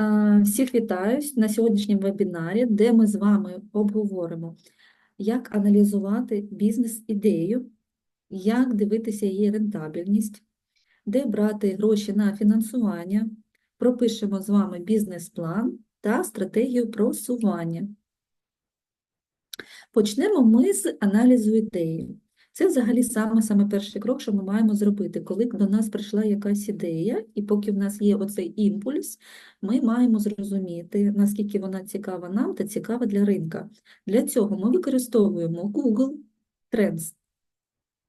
Е, Всіх вітаю на сьогоднішньому вебінарі, де ми з вами обговоримо, як аналізувати бізнес-ідею, як дивитися її рентабельність, де брати гроші на фінансування, пропишемо з вами бізнес-план та стратегію просування. Почнемо ми з аналізу ідеї. Це взагалі саме, саме перший крок, що ми маємо зробити, коли до нас прийшла якась ідея, і поки в нас є оцей імпульс, ми маємо зрозуміти, наскільки вона цікава нам та цікава для ринка. Для цього ми використовуємо Google Trends.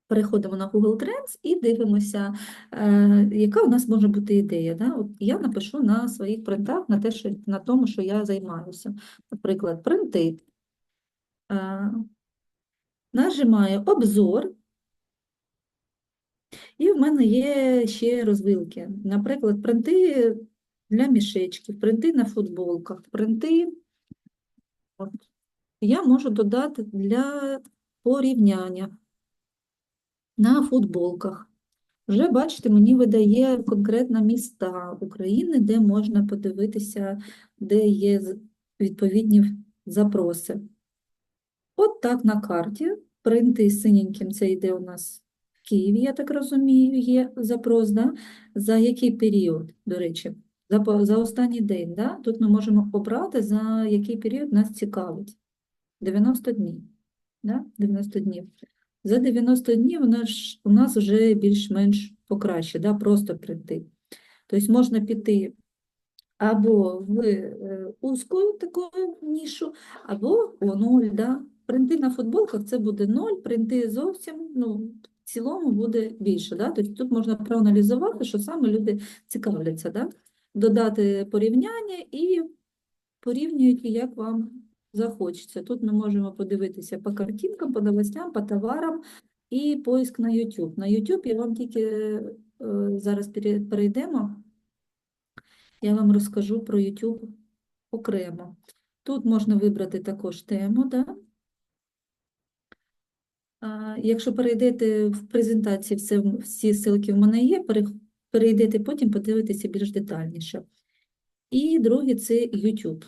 Переходимо на Google Trends і дивимося, е, яка у нас може бути ідея. Да? От я напишу на своїх принтах на те, що, на тому, що я займаюся. Наприклад, принти. Нажимаю обзор, і в мене є ще розвилки. Наприклад, принти для мішечків, принти на футболках, принти. От. Я можу додати для порівняння на футболках. Вже, бачите, мені видає конкретно міста України, де можна подивитися, де є відповідні запроси. От так на карті. Принти синеньким це йде у нас в Києві, я так розумію, є запрос, да? За який період, до речі, за, за останній день, да? Тут ми можемо обрати, за який період нас цікавить. 90 днів, да? 90 днів. За 90 днів у нас, у нас вже більш-менш покраще, да? Просто принти. Тобто можна піти або в е, узку таку нішу, або у нуль. Да? Принти на футболках це буде ноль, принти зовсім, ну, в цілому буде більше. Да? Тобто тут можна проаналізувати, що саме люди цікавляться. Да? Додати порівняння і порівнюють, як вам захочеться. Тут ми можемо подивитися по картинкам, по новостям, по товарам і поиск на YouTube. На YouTube я вам тільки е, зараз перейдемо. Я вам розкажу про YouTube окремо. Тут можна вибрати також тему, да? Якщо перейдете в презентації, все, всі ссылки в мене є, перейдете потім, подивитеся більш детальніше. І друге це YouTube.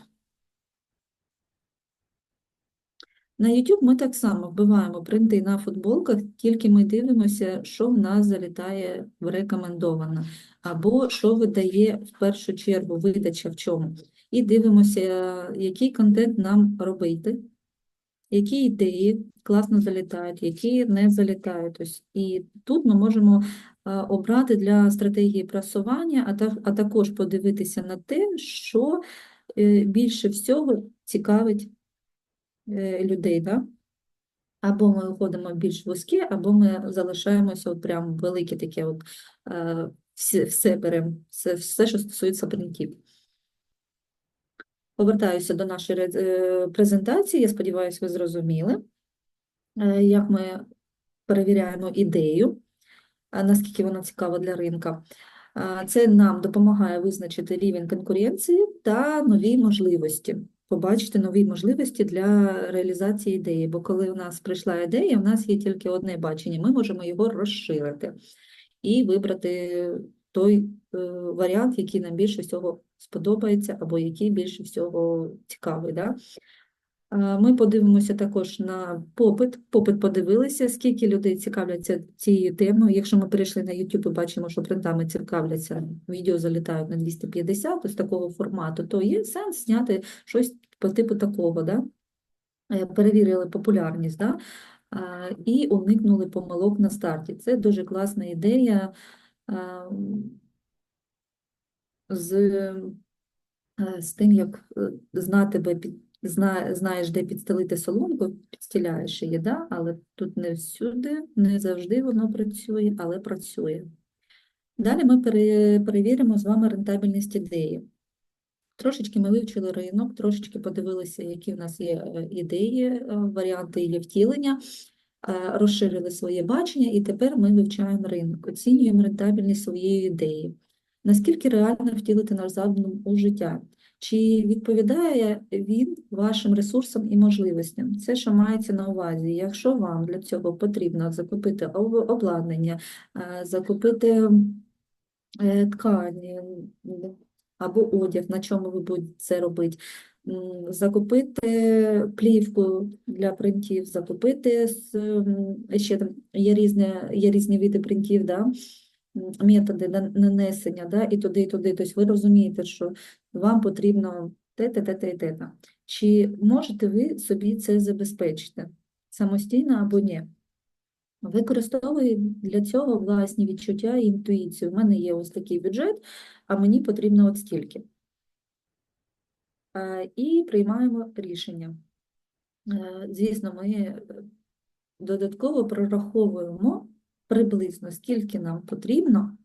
На YouTube ми так само вбиваємо принти на футболках, тільки ми дивимося, що в нас залітає в рекомендовано, або що видає в першу чергу видача в чому. І дивимося, який контент нам робити, які ідеї класно залітають, які не залітають. Ось, і тут ми можемо е, обрати для стратегії просування, а, також подивитися на те, що е, більше всього цікавить е, людей, да? Або ми виходимо більш вузьке, або ми залишаємося от прям велике таке, от, все, все беремо, все, все, що стосується принтів. Повертаюся до нашої презентації. Я сподіваюся, ви зрозуміли, як ми перевіряємо ідею, наскільки вона цікава для ринка. Це нам допомагає визначити рівень конкуренції та нові можливості, побачити нові можливості для реалізації ідеї. Бо коли у нас прийшла ідея, у нас є тільки одне бачення, ми можемо його розширити і вибрати той е, варіант, який нам більше всього сподобається, або який більше всього цікавий. Да? А, Ми подивимося також на попит. Попит подивилися, скільки людей цікавляться цією темою. Якщо ми перейшли на YouTube і бачимо, що принтами цікавляться, відео залітають на 250 ось такого формату, то є сенс зняти щось по типу такого, да? Е, перевірили популярність, да? і уникнули помилок на старті. Це дуже класна ідея з, е, з тим, як е, знати під, зна, знаєш, де підстелити соломку, підстіляєш її, да? але тут не всюди, не завжди воно працює, але працює. Далі ми пере, перевіримо з вами рентабельність ідеї. Трошечки ми вивчили ринок, трошечки подивилися, які в нас є е, ідеї, е, варіанти її втілення, е, розширили своє бачення, і тепер ми вивчаємо ринок, оцінюємо рентабельність своєї ідеї. Наскільки реально втілити наш задум у життя? Чи відповідає він вашим ресурсам і можливостям? Це що мається на увазі. Якщо вам для цього потрібно закупити обладнання, е, закупити е, ткані, або одяг, на чому ви будете це робити. Закупити плівку для принтів, закупити ще там є різні, є різні види принтів, да? методи нанесення, да? і туди, і туди. Тобто ви розумієте, що вам потрібно те-те, те-те і те-те. Чи можете ви собі це забезпечити самостійно або ні? Використовую для цього власні відчуття і інтуїцію. У мене є ось такий бюджет, а мені потрібно от стільки. Е, І приймаємо рішення. Е, Звісно, ми е, додатково прораховуємо приблизно, скільки нам потрібно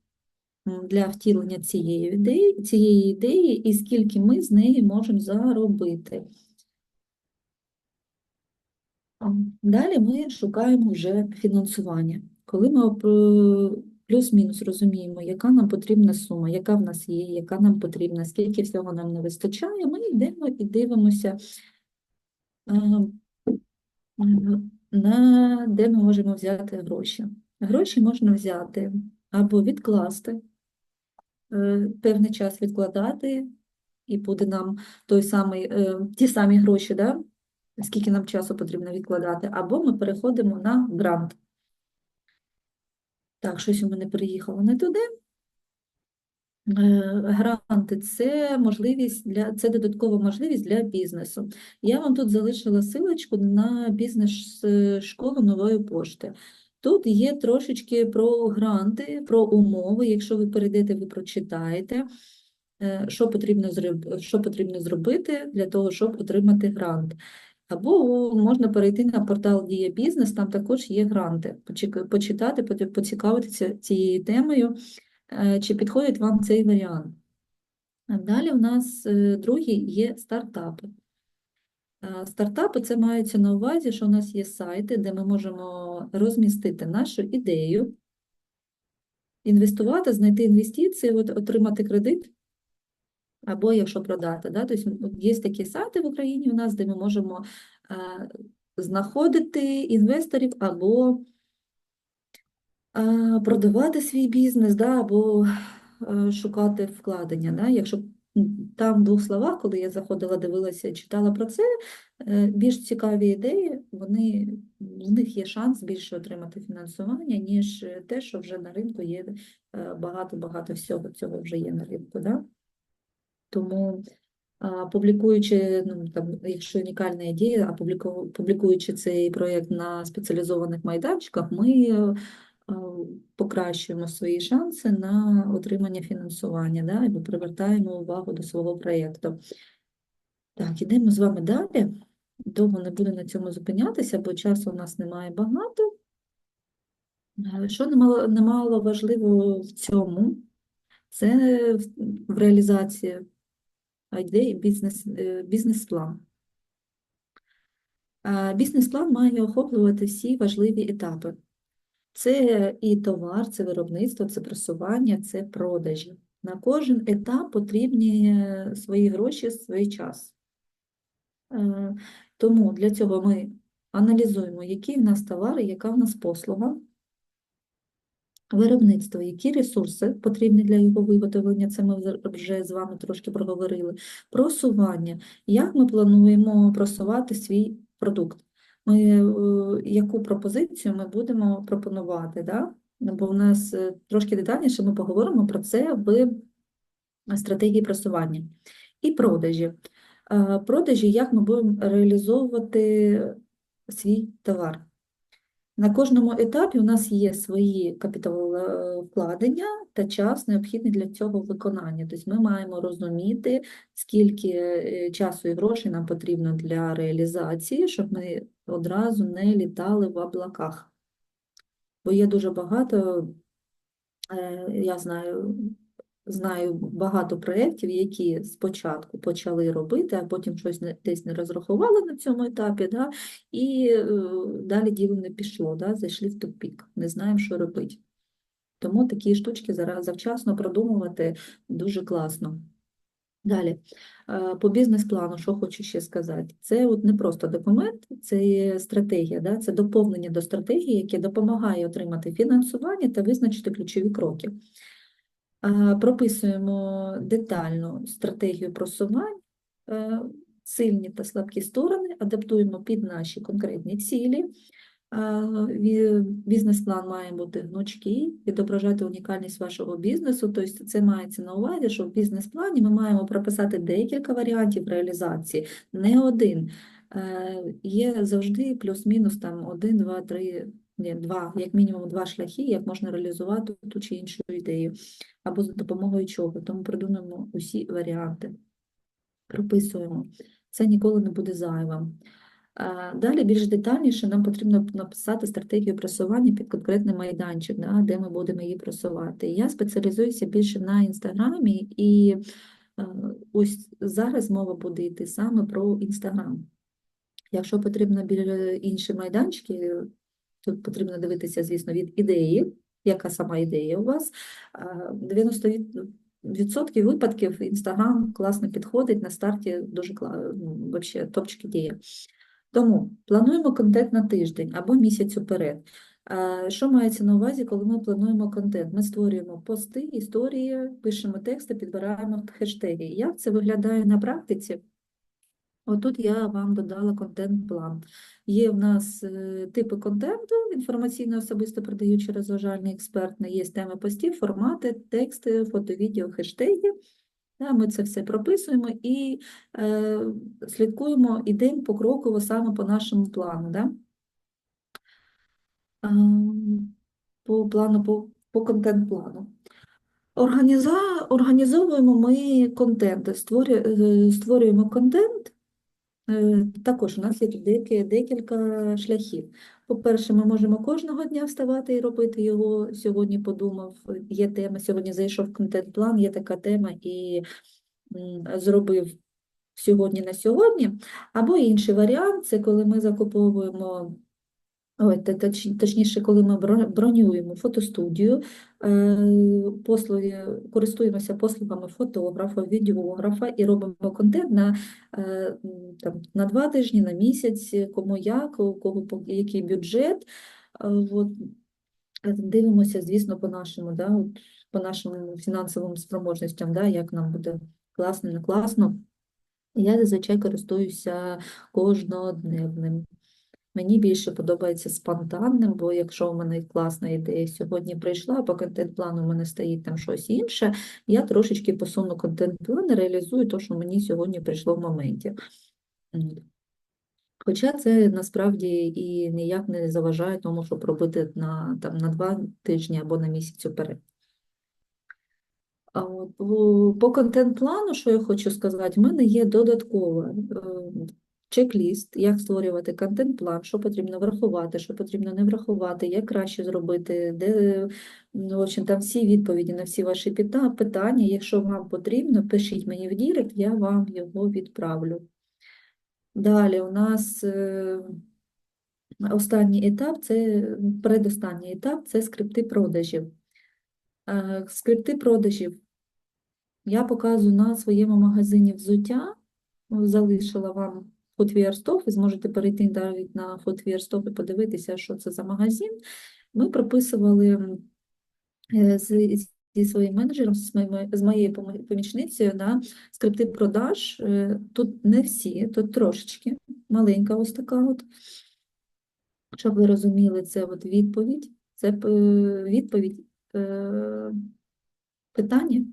для втілення цієї ідеї, цієї ідеї і скільки ми з неї можемо заробити. Далі ми шукаємо вже фінансування. Коли ми плюс-мінус розуміємо, яка нам потрібна сума, яка в нас є, яка нам потрібна, скільки всього нам не вистачає, ми йдемо і дивимося, е, на де ми можемо взяти гроші. Гроші можна взяти або відкласти, е, певний час відкладати, і буде нам той самий, е, ті самі гроші, да? скільки нам часу потрібно відкладати, або ми переходимо на грант. Так, щось у мене переїхало не туди. Е, Гранти це можливість для це додаткова можливість для бізнесу. Я вам тут залишила силочку на бізнес-школу нової пошти. Тут є трошечки про гранти, про умови. Якщо ви перейдете, ви прочитаєте, е, що потрібно що потрібно зробити для того, щоб отримати грант. Або можна перейти на портал Дія Бізнес, там також є гранти. Почитати, поцікавитися цією темою, е, чи підходить вам цей варіант. Далі у нас е, другий є стартапи. Стартапи це мається на увазі, що у нас є сайти, де ми можемо розмістити нашу ідею, інвестувати, знайти інвестиції, от, отримати кредит, або якщо продати. Да? Тобто є такі сайти в Україні у нас, де ми можемо знаходити інвесторів або продавати свій бізнес, да? або шукати вкладення. Да? Якщо там в двох словах, коли я заходила, дивилася, читала про це, е, більш цікаві ідеї, вони, в них є шанс більше отримати фінансування, ніж те, що вже на ринку є е, багато-багато всього цього вже є на ринку. Да? Тому публікуючи, ну, там, якщо унікальна ідея, а публіку- публікуючи цей проєкт на спеціалізованих майданчиках, ми е, покращуємо свої шанси на отримання фінансування, да, і привертаємо увагу до свого проєкту. Так, ідемо з вами далі. Довго не буду на цьому зупинятися, бо часу у нас немає багато. Що немало, важливо в цьому, це в- реалізації ідеї е, бізнес-план. Бізнес-план має охоплювати всі важливі етапи. Це і товар, це виробництво, це просування, це продажі. На кожен етап потрібні е, свої гроші, свій час. Е, Тому для цього ми аналізуємо, які в нас товари, яка в нас послуга, виробництво, які ресурси потрібні для його виготовлення, це ми вже з вами трошки проговорили. Просування, як ми плануємо просувати свій продукт, ми, е, яку пропозицію ми будемо пропонувати, да? Бо в нас е, трошки детальніше ми поговоримо про це в стратегії просування. І продажі. Е, Продажі, як ми будемо реалізовувати свій товар. На кожному етапі у нас є свої капіталовкладення та час необхідний для цього виконання. Тобто ми маємо розуміти, скільки е, часу і грошей нам потрібно для реалізації, щоб ми одразу не літали в облаках. Бо є дуже багато, е, я знаю, знаю багато проєктів, які спочатку почали робити, а потім щось десь не розрахували на цьому етапі, да, і е, далі діло не пішло, да, зайшли в тупік, не знаємо, що робити. Тому такі штучки зараз завчасно продумувати дуже класно. Далі, е, по бізнес-плану, що хочу ще сказати, це от не просто документ, це є стратегія, да? це доповнення до стратегії, яке допомагає отримати фінансування та визначити ключові кроки. Прописуємо детальну стратегію просувань, е, сильні та слабкі сторони, адаптуємо під наші конкретні цілі. Бізнес-план має бути гнучкий, відображати унікальність вашого бізнесу. Тобто це мається на увазі, що в бізнес-плані ми маємо прописати декілька варіантів реалізації, не один. Е, Є завжди плюс-мінус там один, два, три, два, як мінімум два шляхи, як можна реалізувати ту чи іншу ідею, або за допомогою чого. Тому придумаємо усі варіанти, прописуємо. Це ніколи не буде зайвим. Далі більш детальніше нам потрібно написати стратегію просування під конкретний майданчик, да, де ми будемо її просувати. Я спеціалізуюся більше на інстаграмі, і ось зараз мова буде йти саме про інстаграм. Якщо потрібно інші майданчики, тут потрібно дивитися, звісно, від ідеї, яка сама ідея у вас. А, 90% випадків Інстаграм класно підходить на старті, дуже ну, вообще топчики діє. Тому плануємо контент на тиждень або місяць уперед. Що мається на увазі, коли ми плануємо контент? Ми створюємо пости, історії, пишемо тексти, підбираємо хештеги. Як це виглядає на практиці? Отут я вам додала контент-план. Є в нас е, типи контенту, інформаційно особисто продаючи розважальний експертний, є теми постів, формати, тексти, фото, відео, хештеги. Ми це все прописуємо і е, слідкуємо, ідемо покроково саме по нашому плану. Да? Ем, По плану, по, по контент-плану. Організа... Організовуємо ми контент, створюємо, створюємо контент. Е, Також у нас є деякі, декілька шляхів. По-перше, ми можемо кожного дня вставати і робити його. Сьогодні подумав, є тема, сьогодні зайшов контент-план, є така тема і зробив сьогодні на сьогодні. Або інший варіант це коли ми закуповуємо. Точніше, коли ми бронюємо фотостудію, е, послуги, користуємося послугами фотографа, відеографа і робимо контент на, е, там, на два тижні, на місяць, кому як, у кого який бюджет. Е, От. Дивимося, звісно, по нашому, да, по нашим фінансовим спроможностям, да, як нам буде класно, не класно. Я зазвичай користуюся кожнодневним. Мені більше подобається спонтанним, бо якщо у мене класна ідея сьогодні прийшла, по контент-плану у мене стоїть там щось інше, я трошечки посуну контент-план і реалізую те, що мені сьогодні прийшло в моменті. Хоча це насправді і ніяк не заважає тому, щоб робити на, там, на два тижні або на місяць уперед. По- контент-плану, що я хочу сказати, в мене є додатково е, чек-ліст, як створювати контент-план, що потрібно врахувати, що потрібно не врахувати, як краще зробити, де ну, в общем, там всі відповіді на всі ваші пита- питання. Якщо вам потрібно, пишіть мені в Дірект, я вам його відправлю. Далі у нас е, останній етап, це передостанній етап це скрипти продажів. Е, Скрипти продажів я показую на своєму магазині взуття. Залишила вам Footwear ви зможете перейти навіть на Footwear Store і подивитися, що це за магазин. Ми прописували е, з, зі своїм менеджером, з моєю, з моєю помічницею на скрипти продаж. Е, Тут не всі, тут трошечки, маленька ось така от. Щоб ви розуміли, це от відповідь, це е, відповідь питання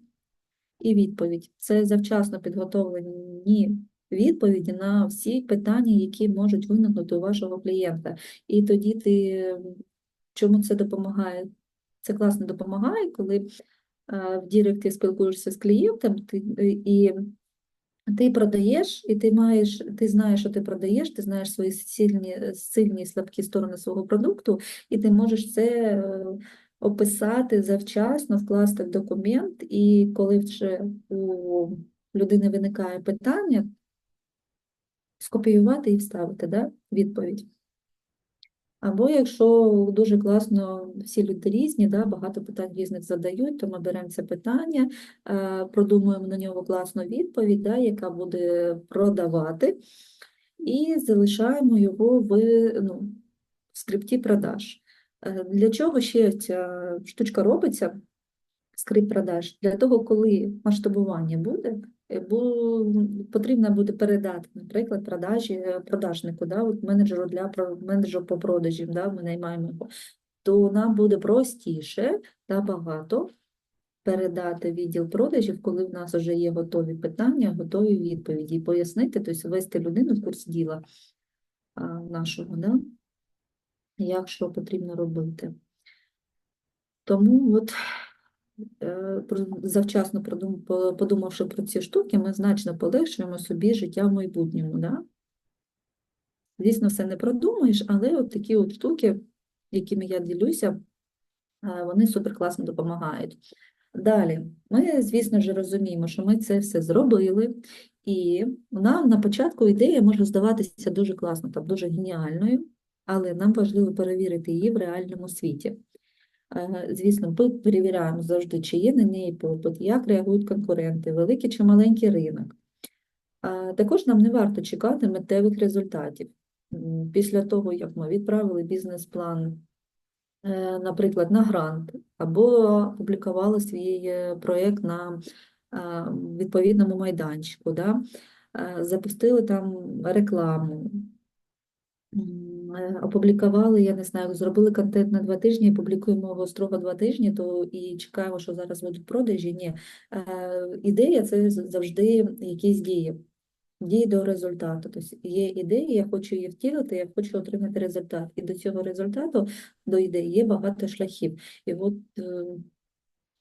і відповідь. Це завчасно підготовлені відповіді на всі питання, які можуть виникнути у вашого клієнта. І тоді ти чому це допомагає? Це класно допомагає, коли е, в Діректі спілкуєшся з клієнтом, ти, е, і ти продаєш, і ти маєш, ти знаєш, що ти продаєш, ти знаєш свої сильні, сильні і слабкі сторони свого продукту, і ти можеш це е, описати завчасно, вкласти в документ, і коли вже у людини виникає питання, скопіювати і вставити да, відповідь. Або якщо дуже класно, всі люди різні, да, багато питань різних задають, то ми беремо це питання, е, продумуємо на нього класну відповідь, да, яка буде продавати, і залишаємо його в, ну, в скрипті продаж. Е, Для чого ще ця штучка робиться? скрипт продаж. Для того, коли масштабування буде, бо потрібно буде передати, наприклад, продажі е, продажнику, да, от менеджеру для менеджеру по продажам, да, ми наймаємо його, то нам буде простіше набагато передати відділ продажів, коли в нас вже є готові питання, готові відповіді, і пояснити, тобто ввести людину в курс діла нашого, да? як що потрібно робити. Тому от е, завчасно подумавши про ці штуки, ми значно полегшуємо собі життя в майбутньому. Да? Звісно, все не продумаєш, але от такі от штуки, якими я ділюся, е, вони супер класно допомагають. Далі, ми, звісно ж, розуміємо, що ми це все зробили, і нам на початку ідея може здаватися дуже класно, там, дуже геніальною, але нам важливо перевірити її в реальному світі. Звісно, ми перевіряємо завжди, чи є на неї попит, як реагують конкуренти, великий чи маленький ринок. Також нам не варто чекати миттєвих результатів. Після того, як ми відправили бізнес-план, е, наприклад, на грант, або опублікували свій е, проєкт на відповідному майданчику, да? е, запустили там рекламу, опублікували, я не знаю, зробили контент на два тижні, публікуємо його строго два тижні, то і чекаємо, що зараз будуть продажі. Ні, Е, ідея це завжди якісь дії. Дії до результату. Тобто є ідея, я хочу її втілити, я хочу отримати результат. І до цього результату, до ідеї, є багато шляхів. І от, е,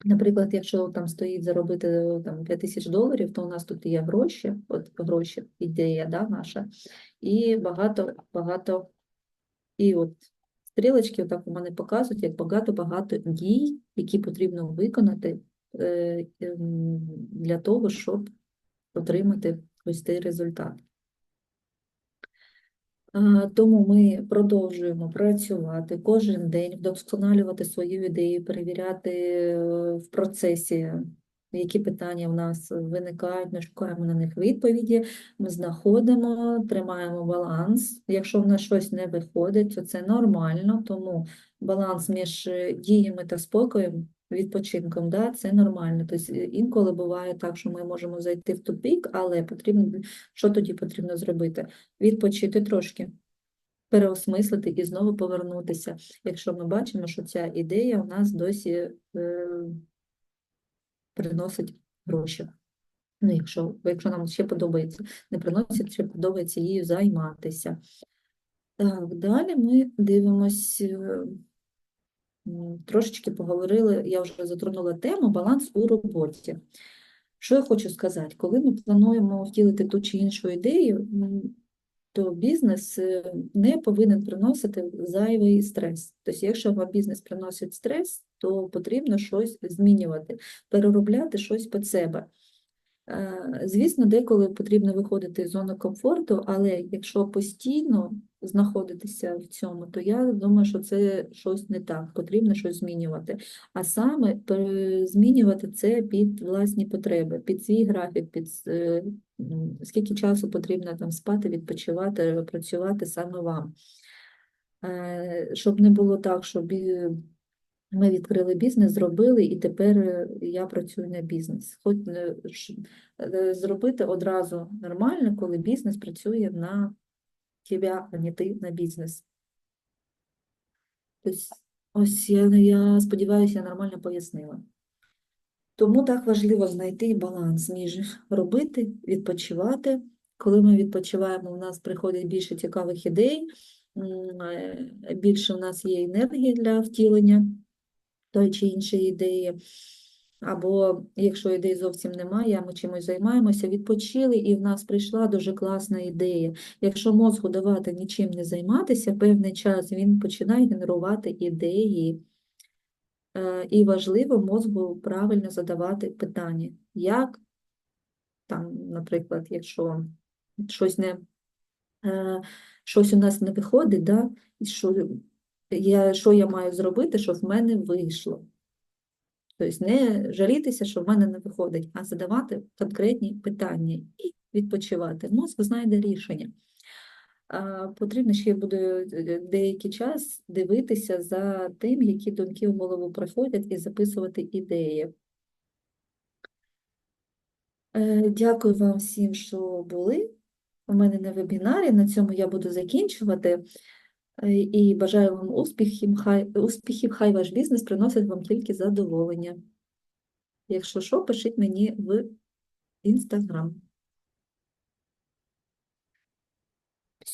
наприклад, якщо там стоїть заробити е, там 5 тисяч доларів, то у нас тут є гроші, от гроші, ідея да, наша, і багато, багато, і от стрілочки отак у мене показують, як багато-багато дій, які потрібно виконати е, ем, для того, щоб отримати ось цей результат. Тому ми продовжуємо працювати кожен день, вдосконалювати свою ідею, перевіряти е, в процесі, які питання в нас виникають, ми шукаємо на них відповіді, ми знаходимо, тримаємо баланс. Якщо в нас щось не виходить, то це нормально, тому баланс між е, діями та спокоєм, відпочинком, да, це нормально. Тобто інколи буває так, що ми можемо зайти в тупік, але потрібно, що тоді потрібно зробити? Відпочити трошки, переосмислити і знову повернутися, якщо ми бачимо, що ця ідея у нас досі е, приносить гроші. Ну, якщо, якщо нам ще подобається, не приносить, ще подобається її займатися. Так, далі ми дивимось, е, трошечки поговорили, я вже затронула тему баланс у роботі. Що я хочу сказати, коли ми плануємо втілити ту чи іншу ідею, то бізнес е, не повинен приносити зайвий стрес. Тобто, якщо вам бізнес приносить стрес, то потрібно щось змінювати, переробляти щось під себе. Е, Звісно, деколи потрібно виходити з зони комфорту, але якщо постійно знаходитися в цьому, то я думаю, що це щось не так, потрібно щось змінювати. А саме змінювати це під власні потреби, під свій графік, під е, скільки часу потрібно там спати, відпочивати, працювати саме вам. Е, Щоб не було так, що бі- ми відкрили бізнес, зробили, і тепер е, я працюю на бізнес. Хоч е, е, зробити одразу нормально, коли бізнес працює на тебе, а не ти на бізнес. Ось я, я сподіваюся, я нормально пояснила. Тому так важливо знайти баланс між робити, відпочивати. Коли ми відпочиваємо, у нас приходить більше цікавих ідей, більше у нас є енергії для втілення тої чи іншої ідеї. Або якщо ідей зовсім немає, ми чимось займаємося, відпочили, і в нас прийшла дуже класна ідея. Якщо мозку давати нічим не займатися, певний час він починає генерувати ідеї. Е, І важливо мозку правильно задавати питання. Як, там, наприклад, якщо щось не е, щось у нас не виходить, да? що я, що я маю зробити, щоб в мене вийшло. Тобто не жалітися, що в мене не виходить, а задавати конкретні питання і відпочивати. Мозк знайде рішення. Потрібно ще буде е, деякий час дивитися за тим, які думки в голову приходять, і записувати ідеї. Е, Дякую вам всім, що були у мене на вебінарі. На цьому я буду закінчувати. Е, І бажаю вам успіхів. Хай, успіхів, хай ваш бізнес приносить вам тільки задоволення. Якщо що, пишіть мені в Інстаграм.